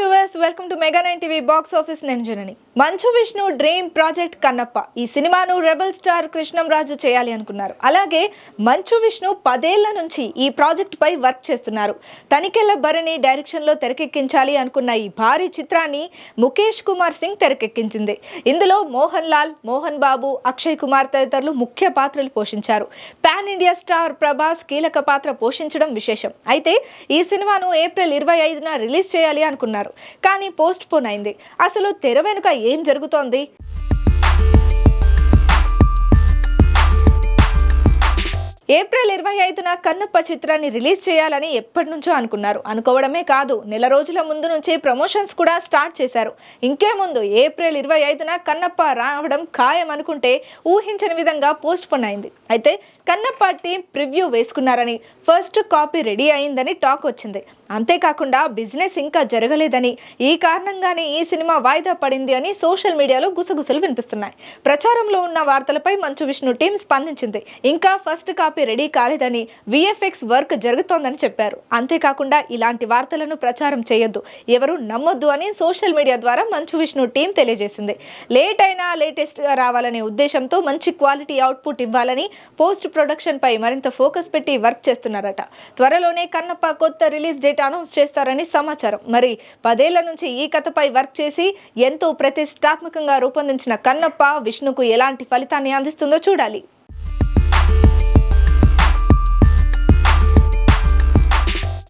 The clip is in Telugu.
bye bye yours welcome to mega nine TV box office. నేను జనని. Manchu Vishnu dream project Kannappa. ఈ సినిమాను రెబల్ స్టార్ కృష్ణంరాజు చేయాలి అనుకున్నారు. అలాగే మంచు విష్ణు పదేళ్ళ నుంచి ఈ ప్రాజెక్ట్ పై వర్క్ చేస్తున్నారు. తనికెళ్ళ భరణి డైరెక్షన్లో తెరకెక్కించాలి అనుకున్న ఈ భారీ చిత్రాన్ని ముఖేష్ కుమార్ సింగ్ తెరకెక్కించింది. ఇందులో మోహన్ లాల్ మోహన్ బాబు అక్షయ్ కుమార్ తదితరులు ముఖ్య పాత్రలు పోషించారు. పాన్ ఇండియా స్టార్ ప్రభాస్ కీలక పాత్ర పోషించడం విశేషం. అయితే ఈ సినిమాను ఏప్రిల్ ఇరవై ఐదున రిలీజ్ చేయాలి అనుకున్నారు. కానీ పోస్ట్ పోన్ అయింది. అసలు తెర వెనుక ఏం జరుగుతోంది? ఏప్రిల్ ఇరవై ఐదున కన్నప్ప చిత్రాన్ని రిలీజ్ చేయాలని ఎప్పటి నుంచో అనుకున్నారు. అనుకోవడమే కాదు నెల రోజుల ముందు నుంచే ప్రమోషన్స్ కూడా స్టార్ట్ చేశారు. ఇంకే ముందు ఏప్రిల్ ఇరవై ఐదున కన్నప్ప రావడం ఖాయం అనుకుంటే ఊహించని విధంగా పోస్ట్ పోన్ అయింది. అయితే కన్నప్ప టీం ప్రివ్యూ వేసుకున్నారని ఫస్ట్ కాపీ రెడీ అయిందని టాక్ వచ్చింది. అంతేకాకుండా బిజినెస్ ఇంకా జరగలేదని ఈ కారణంగానే ఈ సినిమా వాయిదా పడింది అని సోషల్ మీడియాలో గుసగుసలు వినిపిస్తున్నాయి. ప్రచారంలో ఉన్న వార్తలపై మంచు విష్ణు టీం స్పందించింది. ఇంకా ఫస్ట్ కాపీ రెడీ కాలేదని విఎఫ్ఎక్స్ వర్క్ జరుగుతోందని చెప్పారు. అంతేకాకుండా ఇలాంటి వార్తలను ప్రచారం చేయొద్దు. ఎవరు నమ్మొద్దు అని సోషల్ మీడియా ద్వారా మంచు విష్ణు టీం తెలియజేసింది. లేట్ అయినా లేటెస్ట్గా రావాలనే ఉద్దేశంతో మంచి క్వాలిటీ అవుట్పుట్ ఇవ్వాలని పోస్ట్ ప్రొడక్షన్ పై మరింత ఫోకస్ పెట్టి వర్క్ చేస్తున్నారట. త్వరలోనే కన్నప్ప కొత్త రిలీజ్ డేట్ అనౌన్స్ చేస్తారని సమాచారం. మరి పదేళ్ళ నుంచి ఈ కథపై వర్క్ చేసి ఎంతో ప్రతిష్టాత్మకంగా రూపొందించిన కన్నప్ప విష్ణుకు ఎలాంటి ఫలితాన్ని అందిస్తుందో చూడాలి.